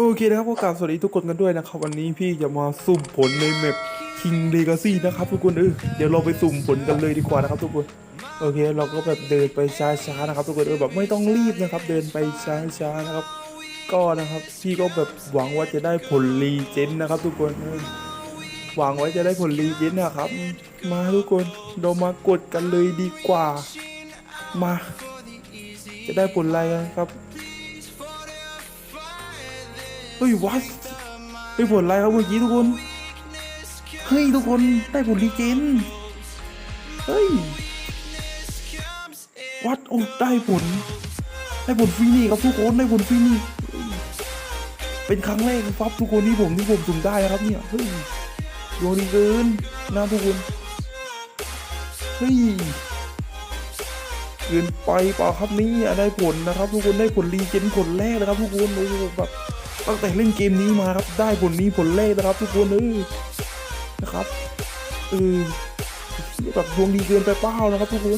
โอเคนะครับก็กราบสวัสดีทุกคนกันด้วยนะครับ วันนี้พี่จะมาสุ่มผลในแมป King Legacy นะครับทุกคนเออเดี๋ยวเราไปสุ่มผลกันเลยดีกว่านะครับทุกคนโอเคเราก็แบบเดินไปช้าๆนะครับทุกคนเออแบบไม่ต้องรีบนะครับ เดินไปช้าๆนะครับ ก็นะครับพี่ก็แบบหวังว่าจะได้ผลรีเจนนะครับ ทุกคนเออหวังไว้จะได้ผลรีเจนนะครับ มาทุกคนเรามากดกันเลยดีกว่า มา จะได้ผลอะไรกันครับ เฮ้ยวัดเฮ้ยผลอะไรครับเมื่อกี้ทุกคน เฮ้ยทุกคนได้ผลรีเจน เฮ้ย วัดโอ้ได้ผล ได้ผลฟรีนี่ครับทุกคนได้ผลฟรีนี่เป็นครั้งแรกครับทุกคนที่ผมที่ผมสุ่มได้นะครับเนี่ย เฮ้ยดวงดีเกินนะทุกคน เฮ้ยเกินไปเปล่าครับนี่ได้ผลนะครับ ทุกคนได้ผลรีเจนผลแรกนะครับ ทุกคนโอ้โหแบบ ตั้งแต่เล่นเกมนี้มาครับ ได้ผลนี้ผลแรกนะครับ ทุกคนเออนะครับเออแบบดวงดีเกินไปเปล่านะครับทุกคน